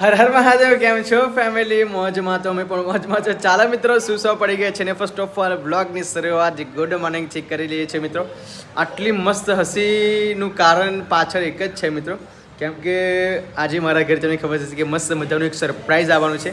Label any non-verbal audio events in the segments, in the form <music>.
હર હર મહાદેવ, કેમ છો ફેમિલી મોજમાં તો અમે પણ મોજમાં છો. ચાલો મિત્રો સુસો પડી ગયા છે ને? ફર્સ્ટ ઓફ ઓલ બ્લોગની શરૂઆત ગુડ મોર્નિંગ ચેક કરી લઈએ છીએ મિત્રો. આટલી મસ્ત હસીનું કારણ પાછળ એક જ છે મિત્રો. કેમ કે આજે મારા ઘરે તમને ખબર છે કે મસ્ત મજાનું એક સરપ્રાઈઝ આવવાનું છે.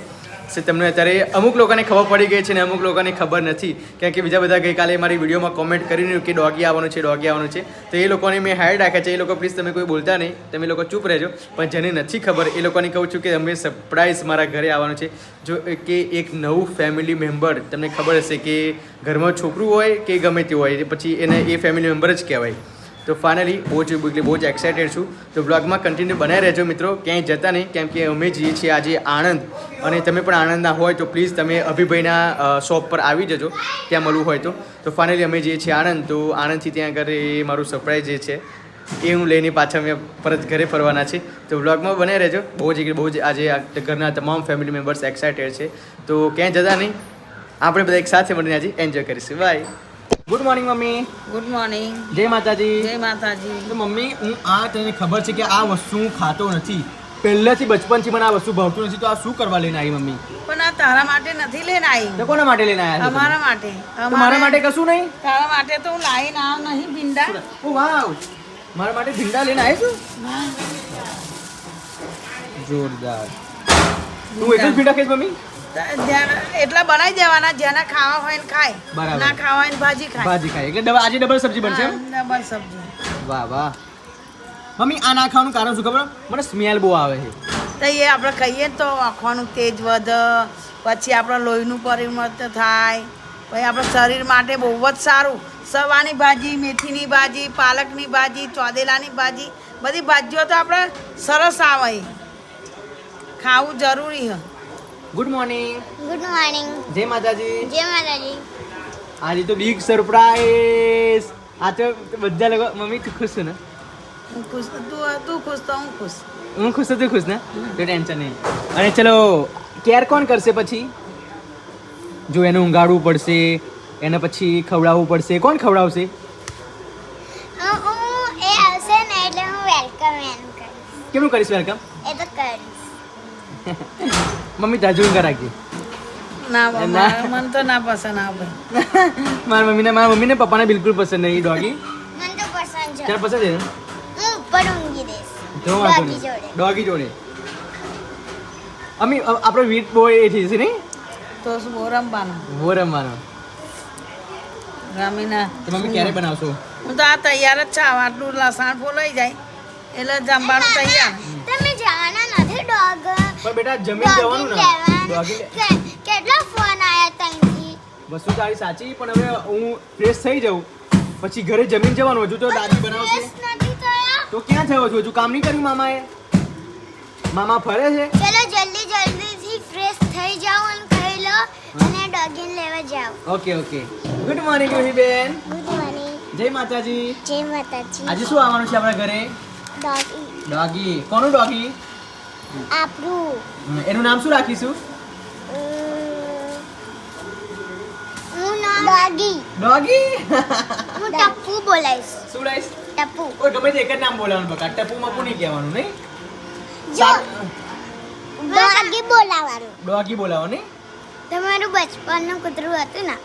સે તમને અત્યારે અમુક લોકોને ખબર પડી ગઈ છે ને અમુક લોકોને ખબર નથી. કેમ કે બીજા બધા ગઈકાલે મારી વિડીયોમાં કોમેન્ટ કરીને કે ડોગી આવવાનું છે, ડોગી આવવાનું છે. તો એ લોકોને મેં હાઈડ રાખ્યા છે. એ લોકો પ્લીઝ તમે કોઈ બોલતા નહીં. તમે લોકો ચૂપ રહેજો. પણ જેને નથી ખબર, એ લોકોને કહું છું કે અમે સરપ્રાઈઝ મારા ઘરે આવવાનું છે. જો કે એક નવું ફેમિલી મેમ્બર તમને ખબર હશે કે ઘરમાં છોકરું હોય કે ગમે તે હોય, પછી એને એ ફેમિલી મેમ્બર જ કહેવાય. તો ફાઇનલી બહુ જ એટલે બહુ જ એક્સાઇટેડ છું. તો બ્લોગમાં કન્ટિન્યુ બનાવી રહેજો મિત્રો. ક્યાંય જતા નહીં, કેમ કે અમે જઈએ છીએ આજે આણંદ. અને તમે પણ આણંદના હોય તો પ્લીઝ તમે અભિભાઈના શોપ પર આવી જજો, ત્યાં મળવું હોય તો. તો ફાઇનલી અમે જઈએ છીએ આણંદ. તો આણંદથી ત્યાં એ મારું સરપ્રાઈઝ જે છે, એ હું લઈને પાછા અમે પરત ઘરે ફરવાના છે તો બ્લોગમાં બને રહેજો. બહુ જ બહુ જ આજે ઘરના તમામ ફેમિલી મેમ્બર્સ એક્સાઇટેડ છે. તો ક્યાંય જતા નહીં. આપણે બધા એક સાથે મળીને આજે એન્જોય કરીશું. Bye good morning mummy. Good morning જય માતાજી. જય માતાજી. તો મમ્મી હું આ તને ખબર છે કે આ વસ્તુ હું ખાતો નથી. પહેલેથી બચપનથી મને આ વસ્તુ ભાવતું નથી તો આ શું કરવા લઈને આવી મમ્મી? પણ આ તારા માટે નથી લઈને આવી. તો કોના માટે લઈને આવ્યા અમારા માટે? મારા માટે કશું નહીં? તારા માટે તો હું લાવીને આવ નહીં ભીંડા. ઓ વાવ. મારા માટે ભીંડા લઈને આવી છું? જોરદાર. તું એક જ ભીંડા ખાઈશ મમ્મી? એટલા બનાવી દેવાના જેને ખાવા હોય ને ખાય. બરાબર. ના ખાવા હોય ને ભાજી ખાય. ભાજી ખાઈ એટલે ડબલ આજે ડબલ સબ્જી બનશે ડબલ સબ્જી. વાહ વાહ. મમ્મી આ ના ખાવાનું કારણ શું ખબર? મને સ્મેલ બહુ આવે છે. તો એ આપણે ખાઈએ તો આંખવાનું તેજ વધે પછી આપણે લોહીનું પરિવર્તન થાય પછી આપણા શરીર માટે બહુ જ સારું. સવાની ભાજી મેથીની ભાજી પાલકની ભાજી ચોદેલાની ભાજી બધી ભાજીઓ તો આપણે સરસ આવે. ખાવું જરૂરી છે. ગુડ મોર્નિંગ ગુડ મોર્નિંગ જય માતાજી. જય માતાજી. આજે તો બિગ સરપ્રાઈઝ આ તો બધા લોકો મમ્મી તું ખુશ છું ને? હું ખુશ તું તું ખુશ તો હું ખુશ. હું ખુશ તો તું ખુશ ને? તો ટેન્શન નહીં. અને ચલો કેર કોણ કરશે પછી? જો એને ઊંઘાડવું પડશે એને પછી ખવડાવવું પડશે. કોણ ખવડાવશે? હું હું એ આવશે ને એટલે હું વેલકમ કરીશ. કેમનું કરીશ વેલકમ મમ્મી તાજુ રાખજે. ના મને તો ના પસંદ આવે. મારા મમ્મીને મારા મમ્મીને પપ્પાને બિલકુલ પસંદ નહીં ડોગી. મને તો પસંદ છે. ત્યારે પસંદ છે હું ઉપર ઊંઘી દઈશ. તો ડોગી જોડે. ડોગી જોડે. અમ્મી આપણો વીટ બોય એ થઈ છે નહીં? તો શું બહુ રમવાનું? વો રમવાનો. રમીને મમ્મી ક્યારે બનાવશો? હું તો આ તૈયાર જ છે આટલું લસણ ફોલાઈ જાય. એટલે જમવાનું તૈયાર. પણ બેટા જવાનું ને. કેટલા ફોન આવ્યા ત્યાંથી વસ્તુ તારી સાચી પણ હવે હું ફ્રેશ થઈ જાઉં. પછી ઘરે જમીન જવાનું હજુ તો દાદી બનાવશે. તો ક્યાં થયો છું? હજુ કામ નહીં કર્યું મામાએ? મામા ફરે છે? ચલો જલ્દી જલ્દીથી ફ્રેશ થઈ જાઓ અને ખાઈ લો અને ડોગીને લેવા જાઓ. Okay okay. ગુડ મોર્નિંગ યુહી બેન ગુડ મોર્નિંગ જય માતાજી. જય માતાજી. આજે શું આવવાનું છે આપણા ઘરે? ડોગી. ડોગી. કોનું ડોગી? આપણું એનું નામ શું રાખીશું? ડોગી. ડોગી? હું ટપ્પુ બોલાઈશ. શું રાઈશ ટપ્પુ. ઓય ગમે તે એક જ નામ બોલાવવાનું બકા. ટપ્પુ મપુ નહીં કહેવાનું નહીં? જો ડોગી બોલાવવાનું ડોગી બોલાવો નહીં? તમારું બચપનનું કૂતરું હતું ને?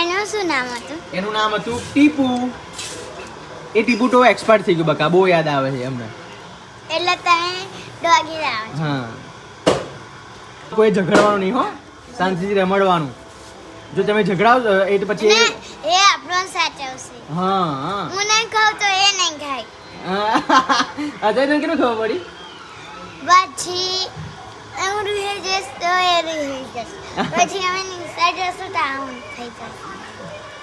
એનું શું નામ હતું? એનું નામ હતું ટીપુ. એ ટીપુ તો એક્સપર્ટ થઈ ગયું બકા બહુ યાદ આવે છે એમને. એટલે તમે ડોગી લાવો હા. કોઈ ઝઘડવાનું નહીં હો. શાંતિથી રમડવાનું. જો તમે ઝઘડાવ એ તો પછી એ આપણો સાચવશે. હા હા. હું નહીં ખાઉં તો એ નહીં ખાય. અજય તને કેટલું ખબર પડી? પછી હું રહી જઈશ તો એ રહી જશે પછી અમે નિશા જશું તો આવું થઈ જશે.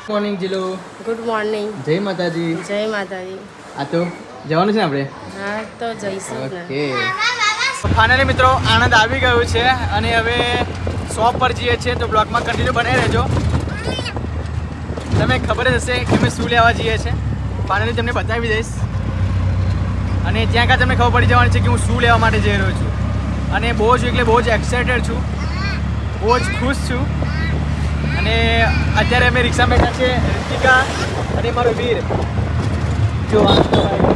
મોર્નિંગ જીલો. ગુડ મોર્નિંગ જય માતાજી. જય માતાજી. આ તો જવાનું છે ને આપણે? હા તો જઈશું ઓકે. ફાઇનલી મિત્રો આનંદ આવી ગયો છે અને હવે શોપ પર જઈએ છીએ તો બ્લોગમાં કન્ટિન્યુ બનાવી રહેજો. તમે ખબર જ હશે કે અમે શું લેવા જઈએ છીએ. ફાઇનલી તમને બતાવી દઈશ. અને ત્યાં કાં તમને ખબર પડી જવાની છે કે હું શું લેવા માટે જઈ રહ્યો છું. અને બહુ જ એટલે બહુ જ એક્સાઇટેડ છું. બહુ જ ખુશ છું. અને અત્યારે અમે રિક્ષા બેઠા છે રિતિકા અને મારો વીર. જો આ ભાઈ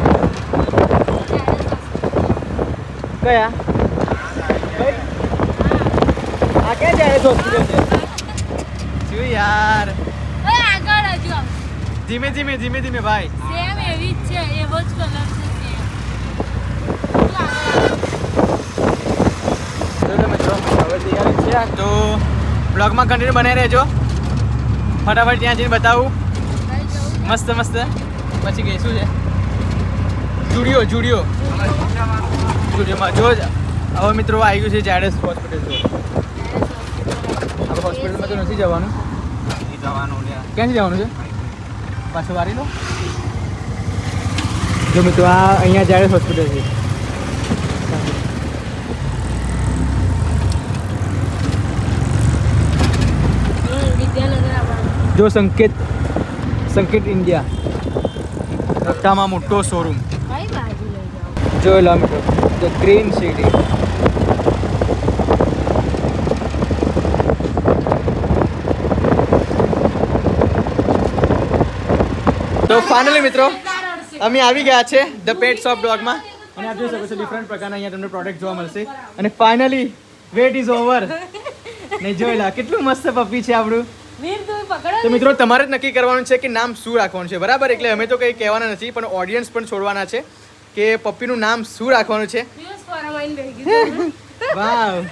કયા? આ ક્યાં જાય છે શું યાર. આગળ હજુ ધીમે ધીમે ધીમે ધીમે ભાઈ. સેમ એવી જ છે એવો જ કલર છે તો બ્લોગમાં કન્ટિન્યુ બનાવી રહેજો. ફટાફટ ત્યાં જઈને બતાવું. મસ્ત મસ્ત. પછી ગઈ શું છે? જુડિયો જુડિયો. જુડિયોમાં જો જ હવે મિત્રો આવી ગયું છે જાડેસ હોસ્પિટલ જો. હવે હોસ્પિટલમાં તો નથી જવાનું. જવાનું ક્યાંથી જવાનું છે? પાછું વારી લો. જો મિત્રો આ અહીંયા જાડેસ હોસ્પિટલ છે. જો સંકેત સંકેત ઇન્ડિયા. રસ્તામાં મોટો શોરૂમ જોઈ લો મિત્રો ધ ગ્રીન સિટી તો ફાઇનલી મિત્રો અમે આવી ગયા છે ધ પેટ શોપ ડોગમાં અને આપ જોઈ શકો છો ડિફરન્ટ પ્રકારના અહીંયા તમને પ્રોડક્ટ જોવા મળશે. અને ફાઇનલી વેટ ઇઝ ઓવર ને જોઈ લા કેટલું મસ્ત પપ્પી છે આપણું. વીર તું પકડો તો મિત્રો તમારે જ નક્કી કરવાનું છે કે નામ શું રાખવાનું છે બરાબર? એટલે અમે તો કંઈ કહેવાના નથી પણ ઓડિયન્સ પણ છોડવાના છે. કે પપ્પીનું નામ શું રાખવાનું છે? <laughs> વાવ.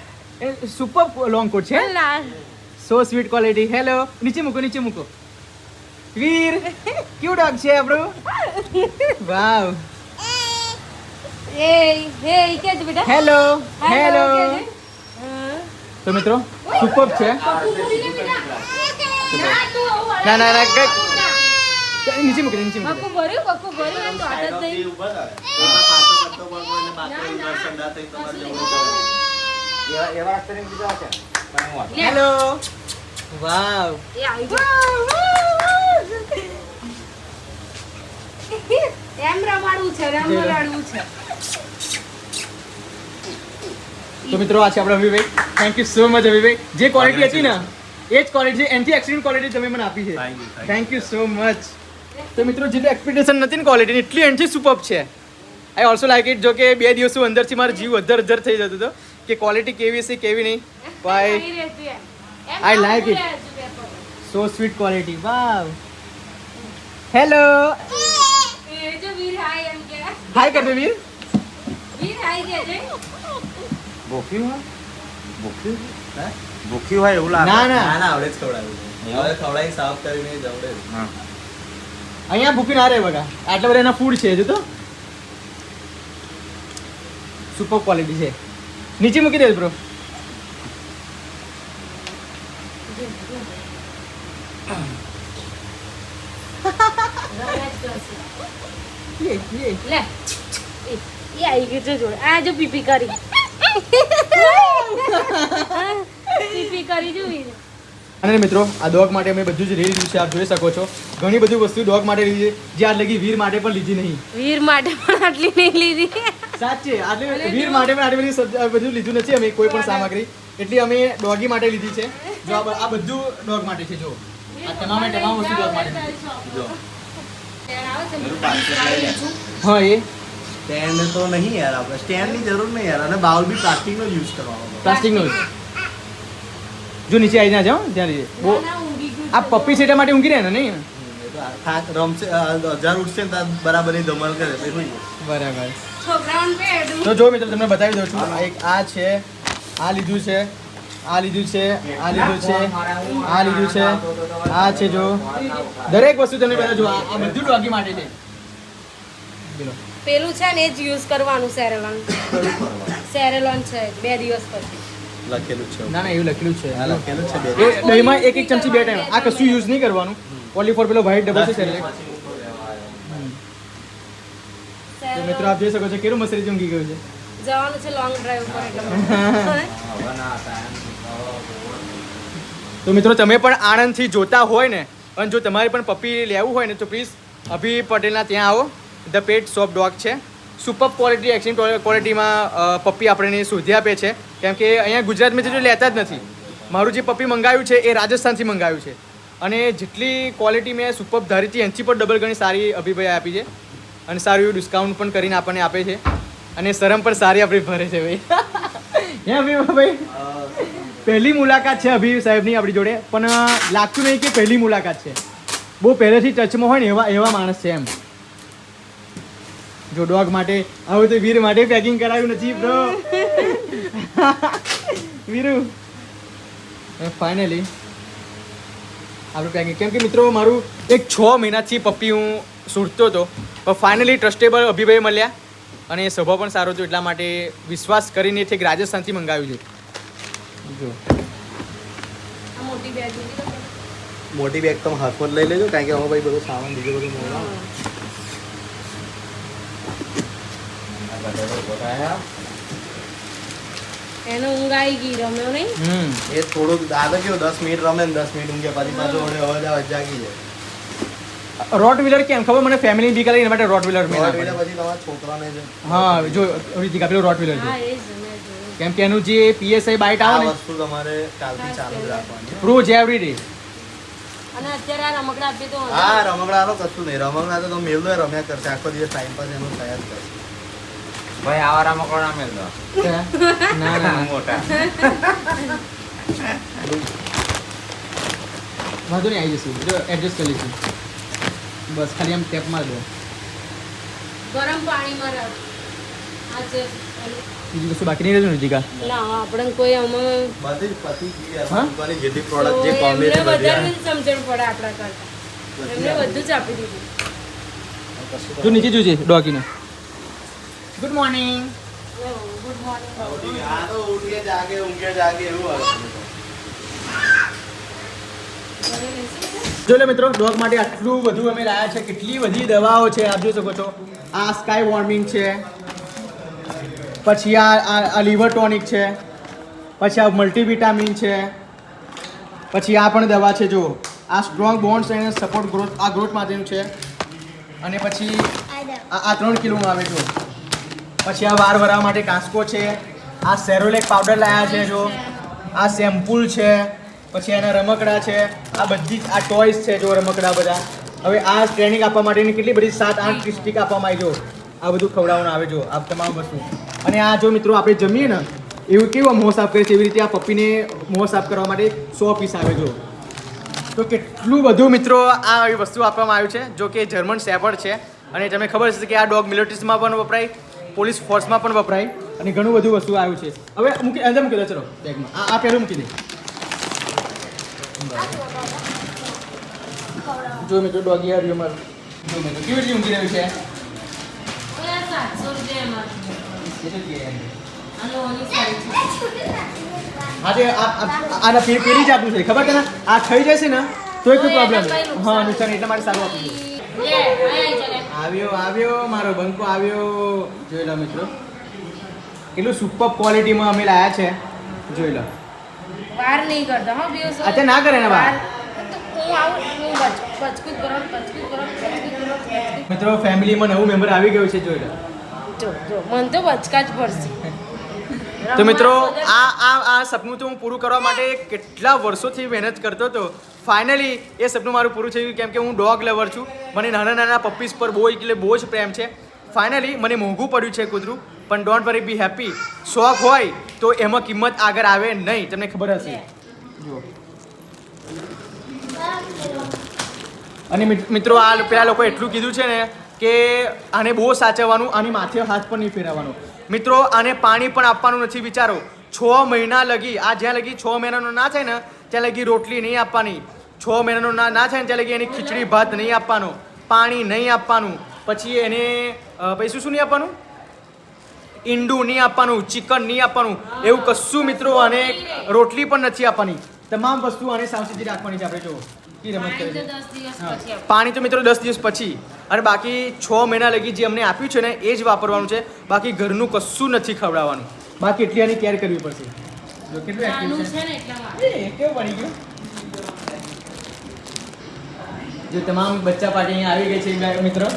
સુપર લોંગ કોટ છે સો સ્વીટ ક્વોલિટી હેલો નીચે મૂકો નીચે મૂકો. વીર ક્યુ ડોગ છે આપણું. વાવ. Hello hello? તો મિત્રો સુપર છે. ના, ના ના નીચે મૂકી નીચે મૂકી પપ્પુ ભર્યું પપ્પુ ભર્યું એમ તો જ નહીં. દે હેલો વાવ. એ આવી ગયું. એમ રમાડવું છે એમ રમાડવું છે. તો મિત્રો આ છે આપણો અભિભાઈ. થેન્ક યુ સો મચ અભિભાઈ. જે ક્વોલિટી હતી ને એ જ ક્વોલિટી છે. એનથી એક્સિડન્ટ ક્વોલિટી તમે મને આપી છે. થેન્ક યુ સો મચ તો મિત્રો જેટલી એક્સપેક્ટેશન નથી ને ક્વોલિટીની એટલી એનથી સુપર છે. આઈ ઓલ્સો લાઈક ઇટ જો કે બે દિવસો અંદરથી મારો જીવ અધર અધર થઈ જતો હતો કે ક્વોલિટી કેવી છે કેવી નહીં. ભાઈ I like pug. So sweet quality wow hello એ જો વીર હાય એમ કે. હાય કરજો વીર. ભૂખ્યું હોય? ભૂખ્યું? ભૂખ્યું હોય એવું લાગે. ના ના. ના ના આવડે જ ખવડાવ્યું હવે ખવડાવી સાફ કરીને જવડે. હા. અહીંયા ભૂકી ના રહે બગા આટલા બધા એના ફૂડ છે હજુ તો સુપર ક્વોલિટી છે. નીચે મૂકી દે બ્રો લે લે. લે. એ એ આવી ગયું છે જોડે. આ જો પીપી કરી. <laughs> પીપી કરી જો અને મિત્રો આ દોગ માટે અમે બધું જ રીલ વિશે આપ જોઈ શકો છો. ઘણી બધી વસ્તુ ડોગ માટે લીધી છે જે આજ લગી વીર માટે પણ લીધી નહીં. વીર માટે પણ આટલી નહીં લીધી. સાચે આટલી વીર માટે પણ આટલી બધી બધું લીધું નથી અમે કોઈ પણ સામગ્રી. એટલી અમે ડોગી માટે લીધી છે. જો આ બધું ડોગ માટે છે જો. આ તમામે તમામ વસ્તુ ડોગ માટે જો. હા એ. સ્ટેન્ડ તો નહીં યાર આપણે. સ્ટેન્ડની જરૂર નહીં યાર. અને બાઉલ બી પ્લાસ્ટિકનો જ યુઝ કરવાનો પ્લાસ્ટિકનો જ. જો નીચે આવી ના જાઓ ત્યાં લીધે આ પપ્પી સેટા માટે ઊંઘી રહ્યા ને નહીં? થાક રમશે હજાર ઉઠશે ને ત્યાં બરાબરની ધમાલ કરે પછી સુઈ જશે. બરાબર. તો જો મિત્રો તમને બતાવી દઉં છું એક આ છે આ લીધું છે આ લીધું છે આ લીધું છે આ લીધું છે આ છે જો. દરેક વસ્તુ તમને બધા જો આ આ બધું ડોગી માટે છે. પેલું છે ને એ જ યુઝ કરવાનું સેરેલોન. સેરેલોન છે બે દિવસ પછી. લખેલું છે. ના ના એવું લખેલું છે. લખેલું છે બે દહીંમાં એક એક ચમચી બે ટાઈમ. આ કશું યુઝ નહીં કરવાનું. ઓનલી ફોર પેલો વ્હાઈટ ડબલ છે તો મિત્રો આપ જોઈ શકો છો કેરું મસરી રીતે ગયું છે. જવાનું છે લોંગ ડ્રાઈવ પર એટલે. <laughs> તો મિત્રો તમે પણ આણંદથી જોતા હોય ને અને જો તમારે પણ પપ્પી લેવું હોય ને તો પ્લીઝ અભી પટેલના ત્યાં આવો. ધ પેટ શોપ ડોગ છે. સુપર ક્વોલિટી એક્સિંગ ક્વોલિટીમાં પપ્પી આપણને શોધી આપે છે. કેમ કે અહીંયા ગુજરાતમાં જો લેતા જ નથી. મારું જે પપ્પી મંગાવ્યું છે એ રાજસ્થાનથી મંગાવ્યું છે. અને જેટલી ક્વોલિટી મેં સુપર ધારી હતી એનથી પણ ડબલ ગણી સારી અભિભાઈ આપી છે. અને સારું એવું ડિસ્કાઉન્ટ પણ કરીને આપણને આપે છે. અને શરમ પણ સારી આપણી ભરે છે ભાઈ. <laughs> હે અભિભાઈ પહેલી મુલાકાત છે અભિ સાહેબની આપણી જોડે પણ લાગતું નહીં કે પહેલી મુલાકાત છે. બહુ પહેલેથી ટચમાં હોય ને એવા એવા માણસ છે એમ. જો ડોગ માટે હવે તો વીર માટે પેકિંગ કરાવ્યું નથી બ્રો <laughs> વીરુ. ફાઇનલી આપણું પેકિંગ કેમ કે મિત્રો મારું એક છ મહિનાથી પપ્પી હું સૂટતો હતો પણ ફાઇનલી ટ્રસ્ટેબલ અભિભાઈ મળ્યા અને એ સ્વભાવ પણ સારો હતો એટલા માટે વિશ્વાસ કરીને ઠીક રાજસ્થાનથી મંગાવ્યું છે. જો. મોટી બેગ લીધી તો મોટી બેગ તમે હાથમાં લઈ લેજો કારણ કે હવે ભાઈ બધો સામાન બીજો બધો મંગાવો. એને ઊંઘ આવી ગઈ રમ્યો નહીં. હમ. એ થોડુંક દાદા કેવું દસ મિનિટ રમે ને દસ મિનિટ ઊંઘે પછી પાછું વળે અવાજ જાગી જાય. રોટ વ્હીલર કેમ? ખબર મને ફેમિલી બી કરે એના માટે રોટ વ્હીલર મેં. પછી તમારા છોકરાને હા જો રીતિકા પેલું રોટ વ્હીલર હા છે કેમ કે એનું જે પીએસઆઈ બાઇટ આવે ને વસ્તુ તમારે કાલથી ચાલુ રાખવાની રોજ એવરી ડે અને અત્યારે આ રમકડા આપીએ તો હા રમકડાનો કશું નહીં. રમકડા તો તમે મેલ દો રમ્યા કરશે. આખો દિવસ ટાઈમ પાસ એનું થયા જ કરશે. ભાઈ આવારા મકોડા ના મેલતો ના ના મોટા. વાંધો નહીં આવી જશે. જો એડજસ્ટ કરી લઈશું. બસ ખાલી આમ ટેપ માર દો. ગરમ પાણીમાં રાખ બીજું કશું બાકી નહીં રહેતું ને જીગા? ના આપણે કોઈ આમાં બધી જ પતી ગઈ જેટલી પ્રોડક્ટ જે કોમ્બિનેશન બધી વધારે સમજણ પડે આપણા કરતા. એમને બધું જ આપી દીધું. જો નીચે જોજે ડોગીને ગુડ મોર્નિંગ ગુડ મોર્નિંગ આ તો ઉઠીએ જાગે ઊંઘે જાગે એવું હોય જો મિત્રો ડોગ માટે આટલું બધું અમે લાયા છે, કેટલી બધી દવાઓ છે, આપ જોઈ શકો છો. આ સ્કાય વોર્મિંગ છે. પછી આ આ લીવર ટોનિક છે. પછી આ મલ્ટીવિટામિન છે. પછી આ પણ દવા છે જો આ સ્ટ્રોંગ બોન્ડ્સ અને સપોર્ટ ગ્રોથ આ ગ્રોથ માટેનું છે. અને પછી આ આ ત્રણ કિલોમાં આવે જો પછી આ વાર ભરાવા માટે કાંસકો છે, આ સેરોલેક પાવડર લાયા છે જો, આ સેમ્પુલ છે, પછી એના રમકડા છે, આ બધી આ ટોયસ છે જો રમકડા બધા. હવે આ ટ્રેનિંગ આપવા માટેની કેટલી બધી સાત, આઠ સ્ટીક આપવામાં આવી જો. આ બધું ખવડાવવાનું આવે જો, આ તમામ વસ્તુ. અને આ જો મિત્રો આપણે જમીએ ને, એવું કેવું મોં સાફ કરે છે, એવી રીતે આ પપ્પીને મોં સાફ કરવા માટે સો પીસ આવે જો. તો કેટલું બધું મિત્રો આ વસ્તુ આપવામાં આવ્યું છે, જો કે જર્મન શેફર્ડ છે. અને તમને ખબર છે કે આ ડોગ મિલિટરીઝમાં પણ વપરાય પોલીસ ફોર્સમાં પણ વપરાય અને ઘણું બધું વસ્તુ આવ્યું છે. હવે મૂકી અંદર મૂકી દો ચલો બેગમાં. આ આ પહેલું મૂકી દે. જો મિત્રો ડોગી આવ્યો મારો જો મિત્રો કેવી રીતે મૂકી રહ્યું છે? આ આ- આના પેલી જ આપવું છે ખબર છે ને? આ થઈ જશે ને તો કોઈ પ્રોબ્લેમ હા નુકસાન એટલે મારે સારું આપ્યું આવ્યો આવ્યો મારો બંકો આવ્યો. જોઈ લો મિત્રો. કેટલું સુપર ક્વોલિટીમાં અમે લાયા છે. જોઈ લો. વાર નહીં કરતા હા બીઓ અચ્છા, ના કરે ને વાર. મિત્રો ફેમિલીમાં નવું મેમ્બર આવી ગયું છે જોઈ લો. તો બચકા જ પડશે તો મિત્રો આ આ આ સપનું તો હું પૂરું કરવા માટે કેટલા વર્ષોથી મહેનત કરતો હતો. ફાઇનલી એ સપનું મારું પૂરું થયું કેમ કે હું ડોગ લવર છું. મને નાના નાના પપ્પીસ પર બહુ એટલે બહુ જ પ્રેમ છે. ફાઇનલી મને મોંઘું પડ્યું છે કૂતરું, પણ ડોન્ટ વરી બી હેપી શોખ હોય તો એમાં કિંમત આગળ આવે નહીં. તમને ખબર હશે. જુઓ. અને મિત- મિત્રો, આ પેલા લોકો એટલું કીધું છે ને કે આને બહુ સાચવવાનું, આની માથે હાથ પણ નહીં ફેરવવાનો. મિત્રો, આને પાણી પણ આપવાનું નથી, વિચારો. છ મહિના લગી, આ જ્યાં લગી છ મહિનાનો ના થાય ને ત્યાં લગી રોટલી નહીં આપવાની. છ મહિનાનો ના ના થાય ને ત્યાં લગી એની ખીચડી ભાત નહીં આપવાનો. પાણી નહીં આપવાનું. પછી એને પૈસું શું નહીં આપવાનું? ઈંડું નહીં આપવાનું ચિકન નહીં આપવાનું. એવું કશું મિત્રો અને રોટલી પણ નથી આપવાની. તમામ વસ્તુ આને સાવચેતી રાખવાની છે આપણે જો. પાણી તો મિત્રો દસ દિવસ પછી. અને બાકી છ મહિના લગી જે અમને આપ્યું છે ને એ જ વાપરવાનું છે. બાકી ઘરનું કશું નથી ખવડાવવાનું. બાકી એટલી આની કેર કરવી પડશે. જો કેટલું એક્ટિવ છે ને એટલા માટે એ કેવું પડી ગયું જો તમામ બચ્ચા પાર્ટી અહીંયા આવી ગઈ છે મિત્રો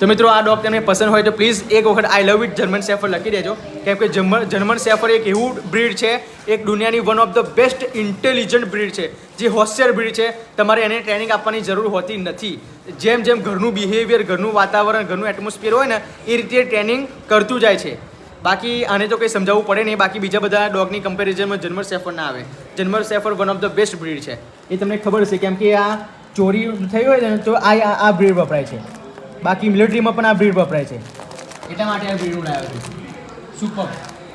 તો મિત્રો આ ડોગ તમને પસંદ હોય તો પ્લીઝ એક વખત I love it German shepherd લખી દેજો. કેમ કે જર્મન જર્મન શેફર એક એવું બ્રીડ છે એક દુનિયાની one of the best intelligent breed છે જે હોશિયાર બ્રીડ છે. તમારે એને ટ્રેનિંગ આપવાની જરૂર હોતી નથી. જેમ જેમ ઘરનું બિહેવિયર ઘરનું વાતાવરણ ઘરનું એટમોસ્ફિયર હોય ને એ રીતે ટ્રેનિંગ કરતું જાય છે. બાકી આને તો કંઈ સમજાવવું પડે નહીં. બાકી બીજા બધા ડોગની કમ્પેરિઝનમાં જર્મન સેફર ના આવે. German shepherd one of the best breed છે. એ તમને ખબર હશે કેમ કે આ ચોરી થઈ હોય ને તો આ આ- આ બ્રીડ વપરાય છે. બાકી મિલિટરીમાં પણ આ બ્રીડ વપરાય છે. એટલા માટે આ બ્રીડ હું લાવ્યો છું. સુપર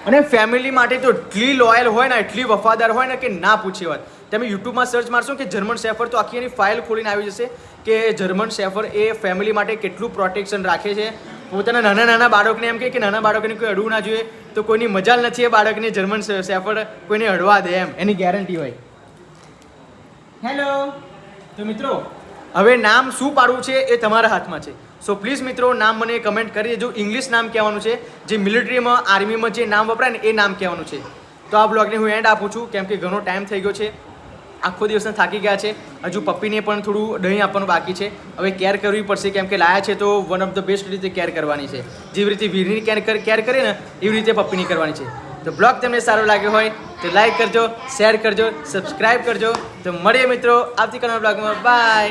અને ફેમિલી માટે તો એટલી લોયલ હોય ને એટલી વફાદાર હોય ને કે ના પૂછી વાત. તમે યુટ્યુબમાં સર્ચ મારશો કે જર્મન શેફર તો આખી એની ફાઇલ ખોલીને આવી જશે કે જર્મન શેફર એ ફેમિલી માટે કેટલું પ્રોટેક્શન રાખે છે. પોતાના નાના નાના બાળકને એમ કહે કે નાના બાળકોને કોઈ અડવું ના જોઈએ, તો કોઈની મજાલ નથી એ બાળકને જર્મન સેફર કોઈને અડવા દે એમ, એની ગેરંટી હોય. હેલો. તો મિત્રો, હવે નામ શું પાડવું છે એ તમારા હાથમાં છે. સો પ્લીઝ મિત્રો, નામ મને કમેન્ટ કરી દેજો. ઇંગ્લિશ નામ કહેવાનું છે. જે મિલિટરીમાં આર્મીમાં જે નામ વપરાય ને એ નામ કહેવાનું છે. તો આ બ્લોગને હું એન્ડ આપું છું, કેમ કે ઘણો ટાઈમ થઈ ગયો છે. આખો દિવસને થાકી ગયા છે. હજુ પપ્પીને પણ થોડું દહીં આપવાનું બાકી છે. હવે કેર કરવી પડશે, કેમ કે લાયા છે તો વન ઓફ ધ બેસ્ટ રીતે કેર કરવાની છે. જેવી રીતે વીરની કેર કેર, કરે ને, એવી રીતે પપ્પીની કરવાની છે. તો બ્લોગ તમને સારો લાગ્યો હોય તો લાઈક કરજો શેર કરજો સબસ્ક્રાઈબ કરજો. તો મળીએ મિત્રો આવતીકાલના બ્લોગમાં. બાય